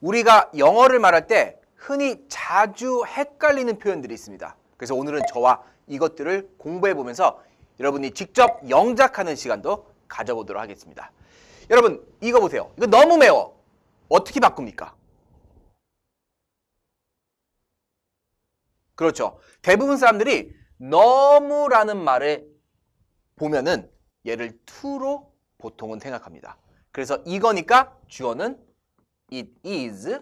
우리가 영어를 말할 때 흔히 자주 헷갈리는 표현들이 있습니다. 그래서 오늘은 저와 이것들을 공부해 보면서 여러분이 직접 영작하는 시간도 가져보도록 하겠습니다. 여러분, 이거 보세요. 이거 너무 매워. 어떻게 바꿉니까? 그렇죠. 대부분 사람들이 너무라는 말을 보면은 얘를 to로 보통은 생각합니다. 그래서 이거니까 주어는 it is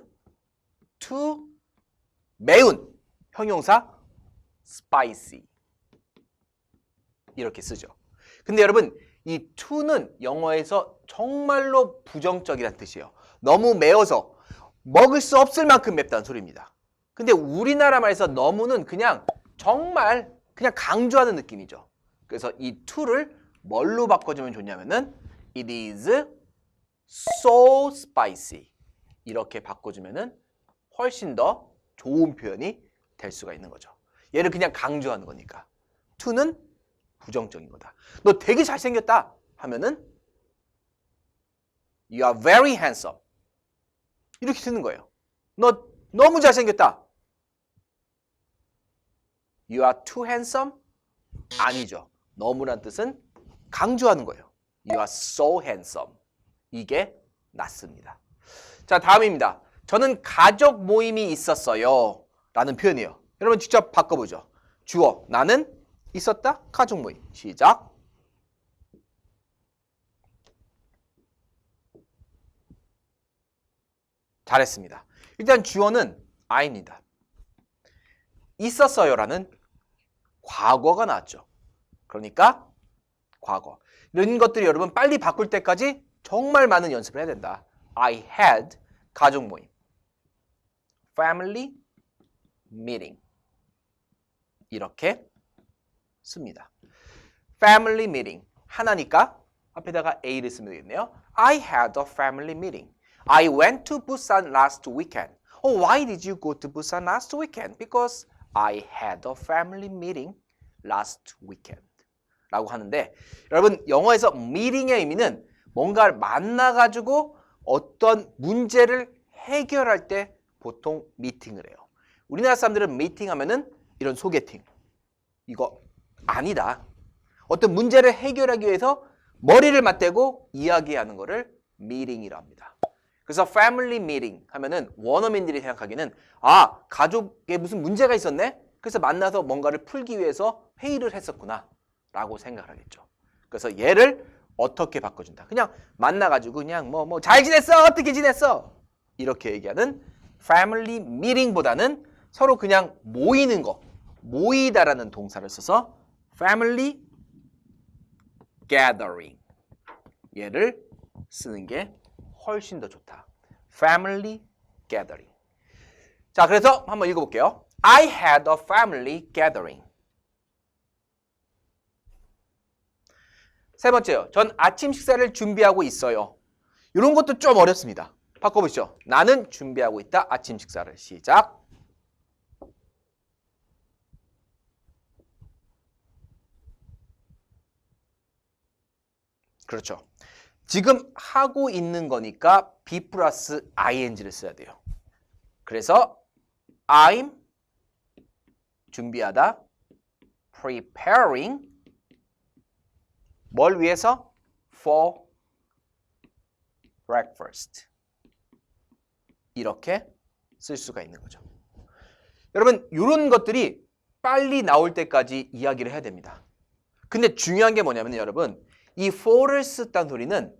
to 매운 형용사 spicy 이렇게 쓰죠. 근데 여러분 이 to는 영어에서 정말로 부정적이라는 뜻이에요. 너무 매워서 먹을 수 없을 만큼 맵다는 소리입니다. 근데 우리나라 말에서 너무는 그냥 정말 그냥 강조하는 느낌이죠. 그래서 이 to를 뭘로 바꿔주면 좋냐면은 it is so spicy 이렇게 바꿔주면은 훨씬 더 좋은 표현이 될 수가 있는 거죠. 얘를 그냥 강조하는 거니까. to는 부정적인 거다. 너 되게 잘생겼다 하면은 you are very handsome 이렇게 쓰는 거예요. 너 너무 잘생겼다. You are too handsome? 아니죠. 너무란 뜻은 강조하는 거예요. You are so handsome. 이게 낫습니다. 자, 다음입니다. 저는 가족 모임이 있었어요. 라는 표현이에요. 여러분 직접 바꿔보죠. 주어, 나는 있었다. 가족 모임. 시작. 잘했습니다. 일단 주어는 I입니다. 있었어요라는 과거가 나왔죠. 그러니까 과거. 이런 것들이 여러분 빨리 바꿀 때까지 정말 많은 연습을 해야 된다. I had 가족 모임. family meeting. 이렇게 씁니다. family meeting. 하나니까 앞에다가 a를 쓰면 되겠네요. I had a family meeting. I went to Busan last weekend. Oh, why did you go to Busan last weekend? Because I had a family meeting last weekend. 라고 하는데 여러분 영어에서 meeting의 의미는 뭔가를 만나 가지고 어떤 문제를 해결할 때 보통 미팅을 해요. 우리나라 사람들은 미팅 하면은 이런 소개팅. 이거 아니다. 어떤 문제를 해결하기 위해서 머리를 맞대고 이야기하는 거를 미팅이라 합니다. 그래서 미팅 하면은 원어민들이 생각하기는 아 가족에 무슨 문제가 있었네. 그래서 만나서 뭔가를 풀기 위해서 회의를 했었구나 라고 생각을 하겠죠. 그래서 얘를 어떻게 바꿔준다. 그냥 만나가지고 그냥 뭐 뭐 잘 지냈어 어떻게 지냈어 이렇게 얘기하는 패밀리 미팅보다는 서로 그냥 모이는 거 모이다라는 동사를 써서 family gathering 얘를 쓰는 게 훨씬 더 좋다. family gathering. 자, 그래서 한번 읽어볼게요. I had a family gathering. 세 번째요. 전 아침 식사를 준비하고 있어요. 이런 것도 좀 어렵습니다. 바꿔보시죠. 나는 준비하고 있다. 아침 식사를. 시작. 그렇죠. 지금 하고 있는 거니까 be 플러스 ing를 써야 돼요. 그래서 I'm 준비하다 preparing 뭘 위해서? for breakfast 이렇게 쓸 수가 있는 거죠. 여러분 이런 것들이 빨리 나올 때까지 이야기를 해야 됩니다. 근데 중요한 게 뭐냐면 여러분 이 for를 썼다는 소리는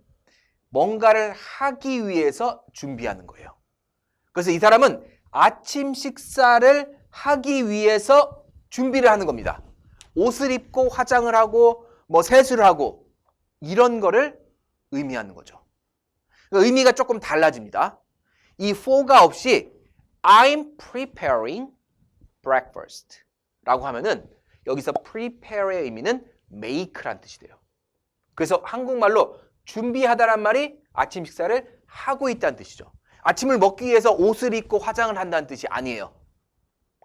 뭔가를 하기 위해서 준비하는 거예요. 그래서 이 사람은 아침 식사를 하기 위해서 준비를 하는 겁니다. 옷을 입고 화장을 하고 뭐 세수를 하고 이런 거를 의미하는 거죠. 그러니까 의미가 조금 달라집니다. 이 for가 없이 I'm preparing breakfast 라고 하면은 여기서 prepare의 의미는 make란 뜻이 돼요. 그래서 한국말로 준비하다란 말이 아침 식사를 하고 있다는 뜻이죠. 아침을 먹기 위해서 옷을 입고 화장을 한다는 뜻이 아니에요.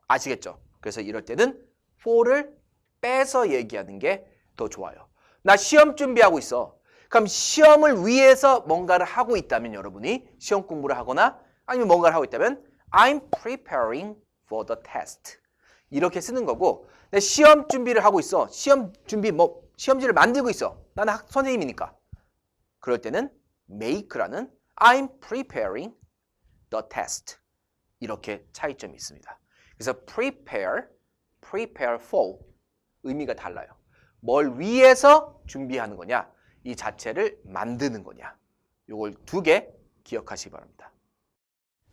아시겠죠? 그래서 이럴 때는 for를 빼서 얘기하는 게 더 좋아요. 나 시험 준비하고 있어. 그럼 시험을 위해서 뭔가를 하고 있다면 여러분이 시험 공부를 하거나 아니면 뭔가를 하고 있다면 I'm preparing for the test. 이렇게 쓰는 거고 내 시험 준비를 하고 있어. 시험 준비 뭐 시험지를 만들고 있어. 나는 학, 선생님이니까. 그럴 때는 make라는 I'm preparing the test. 이렇게 차이점이 있습니다. 그래서 prepare, prepare for 의미가 달라요. 뭘 위해서 준비하는 거냐? 이 자체를 만드는 거냐? 요걸 두 개 기억하시기 바랍니다.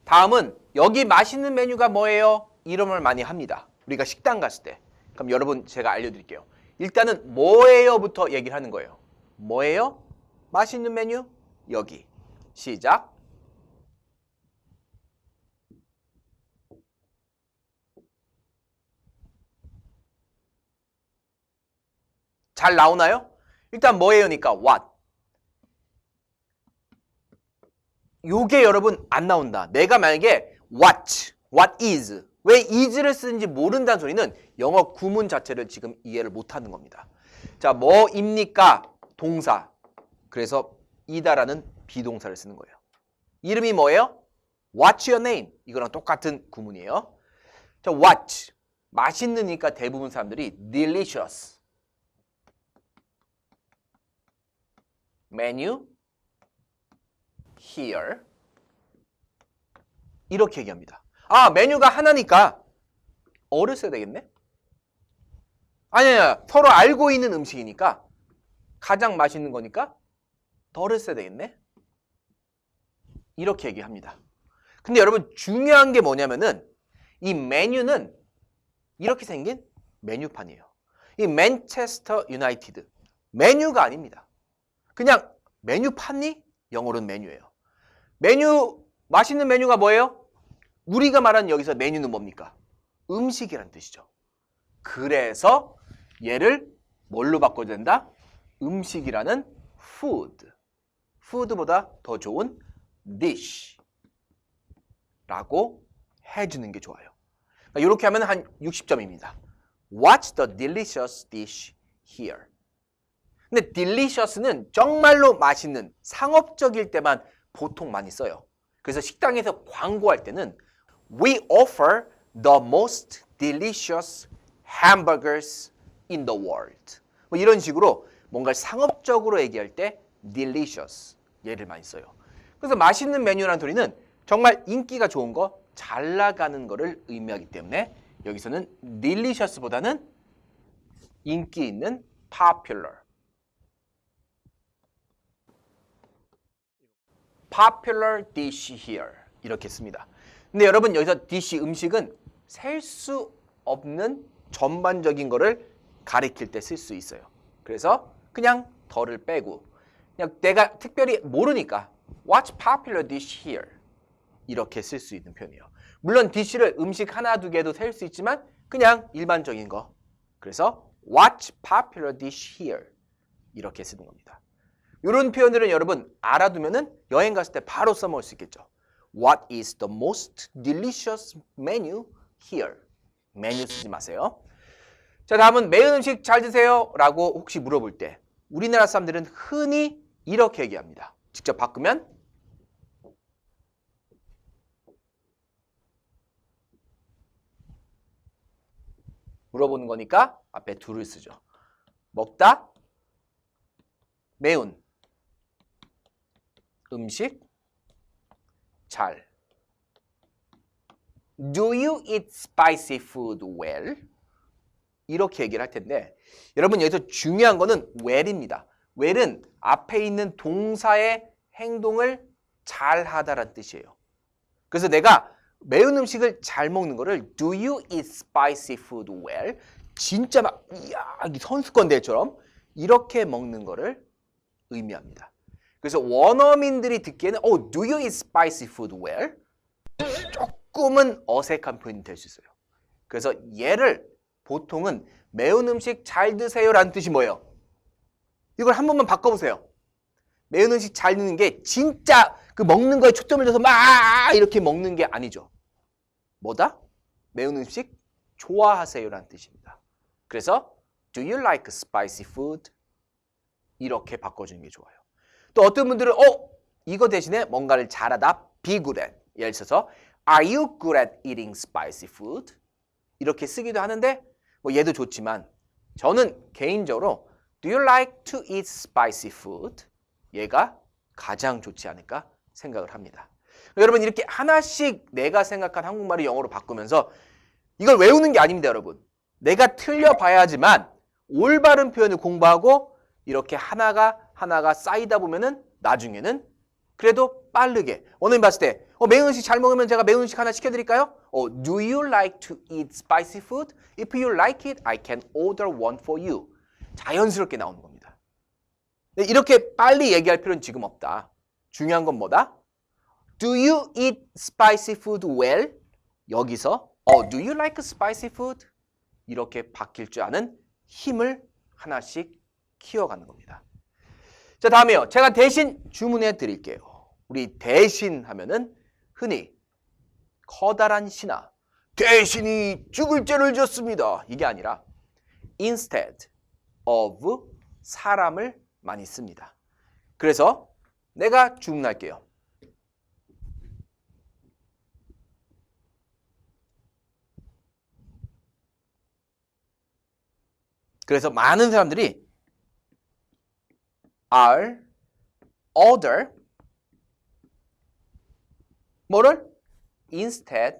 다음은 여기 맛있는 메뉴가 뭐예요? 이름을 많이 합니다. 우리가 식당 갔을 때. 그럼 여러분 제가 알려드릴게요. 일단은 뭐예요부터 얘기를 하는 거예요. 뭐예요? 맛있는 메뉴? 여기. 시작. 잘 나오나요? 일단 뭐예요니까 what. 요게 여러분 안 나온다. 내가 만약에 what, what is, 왜 is를 쓰는지 모른다는 소리는 영어 구문 자체를 지금 이해를 못하는 겁니다. 자, 뭐입니까? 동사. 그래서 이다라는 비동사를 쓰는 거예요. 이름이 뭐예요? What's your name? 이거랑 똑같은 구문이에요. 자, what. 맛있느니까 대부분 사람들이 delicious. Menu here 이렇게 얘기합니다. 아 메뉴가 하나니까 어를 써야 되겠네? 아니 아니 서로 알고 있는 음식이니까 가장 맛있는 거니까 덜을 써야 되겠네? 이렇게 얘기합니다. 근데 여러분 중요한 게 뭐냐면은 이 메뉴는 이렇게 생긴 메뉴판이에요. 이 맨체스터 유나이티드 메뉴가 아닙니다. 그냥 메뉴 판니? 영어로는 메뉴예요. 메뉴 맛있는 메뉴가 뭐예요? 우리가 말하는 여기서 메뉴는 뭡니까? 음식이란 뜻이죠. 그래서 얘를 뭘로 바꿔야 된다? 음식이라는 food. food보다 더 좋은 dish. 라고 해주는 게 좋아요. 그러니까 이렇게 하면 한 60점입니다. What's the delicious dish here? 근데 delicious는 정말로 맛있는 상업적일 때만 보통 많이 써요. 그래서 식당에서 광고할 때는 We offer the most delicious hamburgers in the world. 뭐 이런 식으로 뭔가 상업적으로 얘기할 때 delicious 얘를 많이 써요. 그래서 맛있는 메뉴라는 소리는 정말 인기가 좋은 거, 잘 나가는 거를 의미하기 때문에 여기서는 delicious보다는 인기 있는 popular popular dish here 이렇게 씁니다. 근데 여러분 여기서 dish 음식은 셀 수 없는 전반적인 거를 가리킬 때 쓸 수 있어요. 그래서 그냥 덜을 빼고 그냥 내가 특별히 모르니까 what's popular dish here 이렇게 쓸 수 있는 표현이에요. 물론 dish를 음식 하나 두 개도 셀 수 있지만 그냥 일반적인 거. 그래서 what's popular dish here 이렇게 쓰는 겁니다. 이런 표현들은 여러분 알아두면은 여행 갔을 때 바로 써먹을 수 있겠죠. What is the most delicious menu here? 메뉴 쓰지 마세요. 자, 다음은 매운 음식 잘 드세요? 라고 혹시 물어볼 때 우리나라 사람들은 흔히 이렇게 얘기합니다. 직접 바꾸면 물어보는 거니까 앞에 둘을 쓰죠. 먹다 매운 음식 잘 Do you eat spicy food well? 이렇게 얘기를 할 텐데 여러분 여기서 중요한 거는 well입니다. well은 앞에 있는 동사의 행동을 잘 하다라는 뜻이에요. 그래서 내가 매운 음식을 잘 먹는 거를 Do you eat spicy food well? 진짜 막 이야 선수권 대회처럼 이렇게 먹는 거를 의미합니다. 그래서 원어민들이 듣기에는 Oh, do you eat spicy food well? 조금은 어색한 표현이 될 수 있어요. 그래서 얘를 보통은 매운 음식 잘 드세요라는 뜻이 뭐예요? 이걸 한 번만 바꿔보세요. 매운 음식 잘 드는 게 진짜 그 먹는 거에 초점을 둬서 막 이렇게 먹는 게 아니죠. 뭐다? 매운 음식 좋아하세요라는 뜻입니다. 그래서 Do you like spicy food? 이렇게 바꿔주는 게 좋아요. 또 어떤 분들은 어 이거 대신에 뭔가를 잘하다 be good at 예를 들어서 Are you good at eating spicy food? 이렇게 쓰기도 하는데 뭐 얘도 좋지만 저는 개인적으로 Do you like to eat spicy food? 얘가 가장 좋지 않을까 생각을 합니다. 여러분 이렇게 하나씩 내가 생각한 한국말을 영어로 바꾸면서 이걸 외우는 게 아닙니다, 여러분. 내가 틀려 봐야지만 올바른 표현을 공부하고 이렇게 하나가 하나가 쌓이다 보면은 나중에는 그래도 빠르게 원어민 봤을 때 어, 매운 음식 잘 먹으면 제가 매운 음식 하나 시켜드릴까요? 어, Do you like to eat spicy food? If you like it, I can order one for you. 자연스럽게 나오는 겁니다. 근데 이렇게 빨리 얘기할 필요는 지금 없다. 중요한 건 뭐다? Do you eat spicy food well? 여기서 어, Do you like spicy food? 이렇게 바뀔 줄 아는 힘을 하나씩 키워가는 겁니다. 자, 다음에요. 제가 대신 주문해 드릴게요. 우리 대신 하면은 흔히 커다란 신하, 대신이 죽을 죄를 졌습니다. 이게 아니라 instead of 사람을 많이 씁니다. 그래서 내가 주문할게요. 그래서 많은 사람들이 are order 뭐를 instead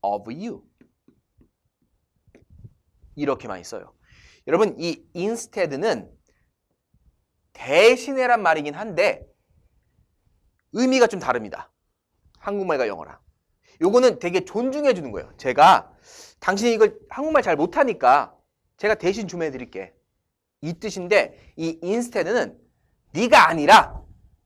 of you 이렇게 많이 써요. 여러분 이 instead는 대신에란 말이긴 한데 의미가 좀 다릅니다. 한국말과 영어랑. 요거는 되게 존중해 주는 거예요. 제가 당신이 이걸 한국말 잘 못하니까 제가 대신 주문해 드릴게. 이 뜻인데 이 instead는 네가 아니라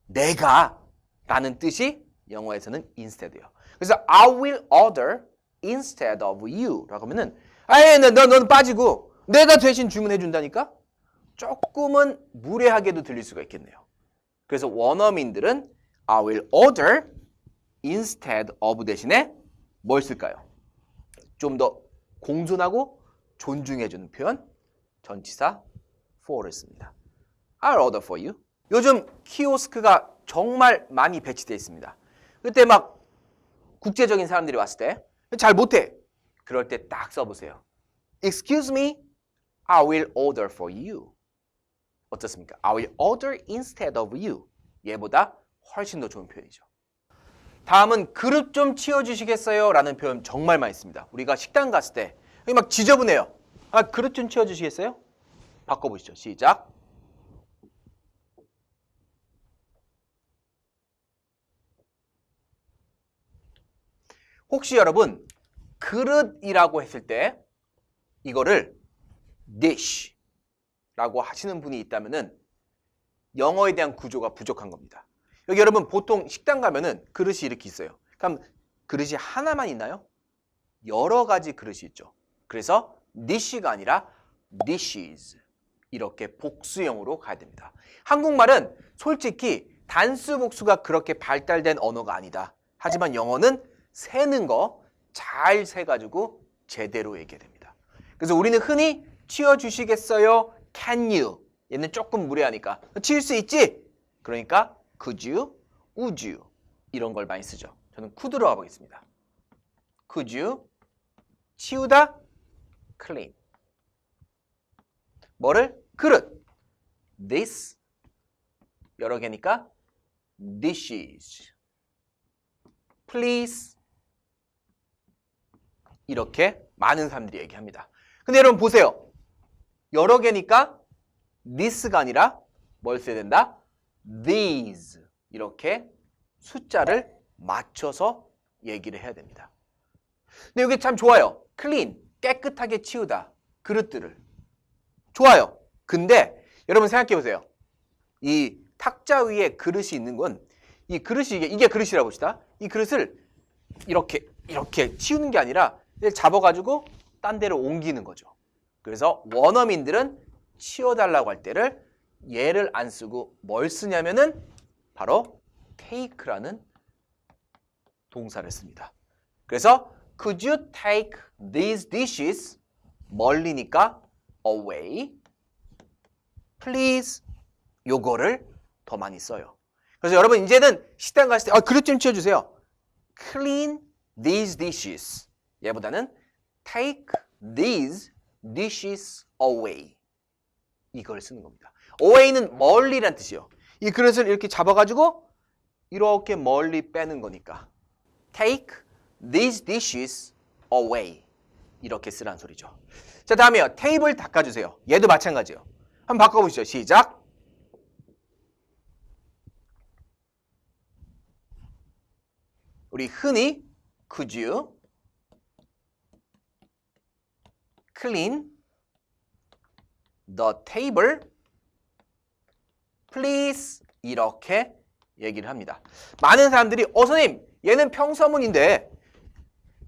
내가 라는 뜻이 영어에서는 instead예요. 그래서 I will order instead of you 라고 하면은 아예 너, 너는 빠지고 내가 대신 주문해 준다니까 조금은 무례하게도 들릴 수가 있겠네요. 그래서 원어민들은 I will order instead of 대신에 뭘 쓸까요? 좀 더 공손하고 존중해주는 표현 전치사 for를 씁니다. I'll order for you. 요즘 키오스크가 정말 많이 배치되어 있습니다. 그때 막 국제적인 사람들이 왔을 때 잘 못해. 그럴 때 딱 써보세요. Excuse me, I will order for you. 어떻습니까? I will order instead of you. 얘보다 훨씬 더 좋은 표현이죠. 다음은 그릇 좀 치워주시겠어요? 라는 표현 정말 많이 씁니다. 우리가 식당 갔을 때 막 지저분해요. 아, 그릇 좀 치워주시겠어요? 바꿔보시죠. 시작. 혹시 여러분 그릇이라고 했을 때 이거를 dish라고 하시는 분이 있다면은 영어에 대한 구조가 부족한 겁니다. 여기 여러분 보통 식당 가면은 그릇이 이렇게 있어요. 그럼 그릇이 하나만 있나요? 여러 가지 그릇이 있죠. 그래서 dish가 아니라 dishes 이렇게 복수형으로 가야 됩니다. 한국말은 솔직히 단수 복수가 그렇게 발달된 언어가 아니다. 하지만 영어는 세는 거 잘 세가지고 제대로 얘기해야 됩니다. 그래서 우리는 흔히 치워주시겠어요? Can you? 얘는 조금 무례하니까 치울 수 있지? 그러니까 could you, would you 이런 걸 많이 쓰죠. 저는 could로 가보겠습니다. could you 치우다 clean 뭐를? 그릇 this 여러 개니까 dishes please 이렇게 많은 사람들이 얘기합니다. 근데 여러분 보세요. 여러 개니까 this가 아니라 뭘 써야 된다? these 이렇게 숫자를 맞춰서 얘기를 해야 됩니다. 근데 여기 참 좋아요. clean 깨끗하게 치우다 그릇들을 좋아요. 근데 여러분 생각해 보세요. 이 탁자 위에 그릇이 있는 건 이 그릇이 이게, 이게 그릇이라 봅시다. 이 그릇을 이렇게 이렇게 치우는 게 아니라 잡아가지고 딴 데로 옮기는 거죠. 그래서 원어민들은 치워달라고 할 때를 얘를 안 쓰고 뭘 쓰냐면은 바로 take라는 동사를 씁니다. 그래서 could you take these dishes 멀리니까 away please 요거를 더 많이 써요. 그래서 여러분 이제는 식당 갔을 때 아, 그릇 좀 치워주세요. Clean these dishes. 얘보다는 take these dishes away. 이걸 쓰는 겁니다. away는 멀리란 뜻이요. 이 그릇을 이렇게 잡아가지고 이렇게 멀리 빼는 거니까 take these dishes away 이렇게 쓰란 소리죠. 자 다음에요. 테이블 닦아주세요. 얘도 마찬가지예요. 한번 바꿔보시죠. 시작. 우리 흔히 could you clean the table please 이렇게 얘기를 합니다. 많은 사람들이 어 선생님 얘는 평서문인데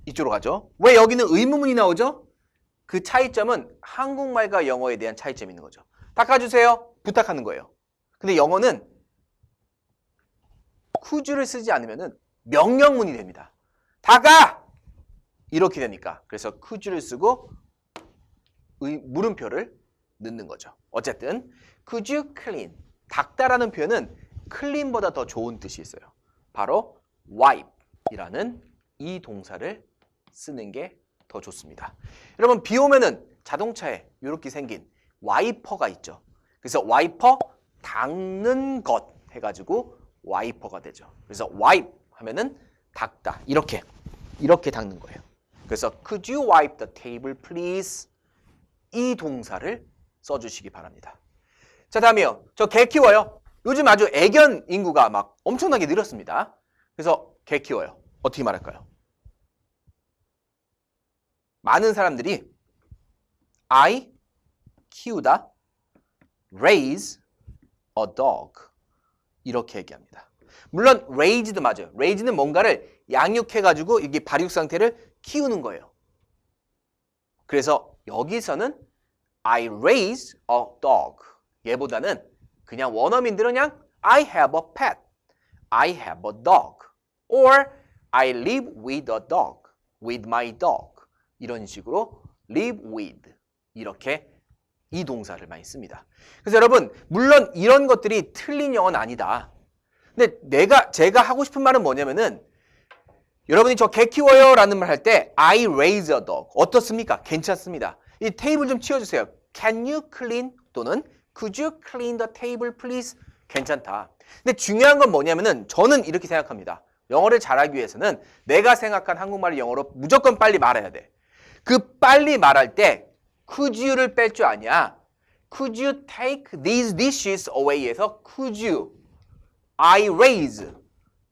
이쪽으로 가죠. 왜 여기는 의문문이 나오죠? 그 차이점은 한국말과 영어에 대한 차이점이 있는 거죠. 닦아주세요. 부탁하는 거예요. 근데 영어는 could를 쓰지 않으면 명령문이 됩니다. 닦아! 이렇게 되니까. 그래서 could를 쓰고 의, 물음표를 넣는 거죠. 어쨌든 could you clean 닦다라는 표현은 clean보다 더 좋은 뜻이 있어요. 바로 wipe이라는 이 동사를 쓰는 게 더 좋습니다. 여러분 비 오면은 자동차에 이렇게 생긴 와이퍼가 있죠. 그래서 와이퍼 닦는 것 해가지고 와이퍼가 되죠. 그래서 wipe 하면은 닦다 이렇게 이렇게 닦는 거예요. 그래서 could you wipe the table please 이 동사를 써주시기 바랍니다. 자 다음이요. 저 개 키워요. 요즘 아주 애견 인구가 막 엄청나게 늘었습니다. 그래서 개 키워요. 어떻게 말할까요? 많은 사람들이 I 키우다 raise a dog 이렇게 얘기합니다. 물론 raise도 맞아요. raise는 뭔가를 양육해 가지고 이게 발육 상태를 키우는 거예요. 그래서 여기서는 I raise a dog 얘보다는 그냥 원어민들은 그냥 I have a pet, I have a dog, or I live with a dog, with my dog 이런 식으로 live with 이렇게 이 동사를 많이 씁니다. 그래서 여러분 물론 이런 것들이 틀린 영어는 아니다. 근데 내가 제가 하고 싶은 말은 뭐냐면은 여러분이 저 개 키워요라는 말 할 때 I raise a dog 어떻습니까? 괜찮습니다. 이 테이블 좀 치워주세요. Can you clean 또는 Could you clean the table please? 괜찮다. 근데 중요한 건 뭐냐면은 저는 이렇게 생각합니다. 영어를 잘하기 위해서는 내가 생각한 한국말을 영어로 무조건 빨리 말해야 돼. 그 빨리 말할 때 could you를 뺄 줄 아냐? Could you take these dishes away에서 could you, I raise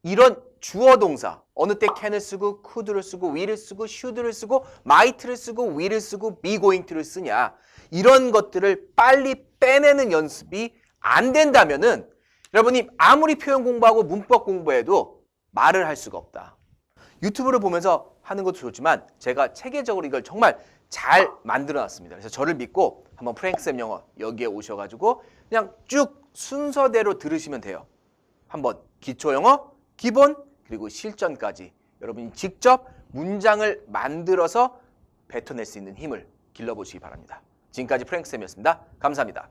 이런 주어 동사 어느 때 can을 쓰고 could를 쓰고 will을 쓰고 should를 쓰고 might를 쓰고 will을 쓰고 be going to를 쓰냐 이런 것들을 빨리 빼내는 연습이 안 된다면은 여러분이 아무리 표현 공부하고 문법 공부해도 말을 할 수가 없다. 유튜브를 보면서 하는 것도 좋지만 제가 체계적으로 이걸 정말 잘 만들어 놨습니다. 그래서 저를 믿고 한번 프랭크쌤 영어 여기에 오셔가지고 그냥 쭉 순서대로 들으시면 돼요. 한번 기초 영어, 기본, 그리고 실전까지 여러분이 직접 문장을 만들어서 뱉어낼 수 있는 힘을 길러보시기 바랍니다. 지금까지 프랭크쌤이었습니다. 감사합니다.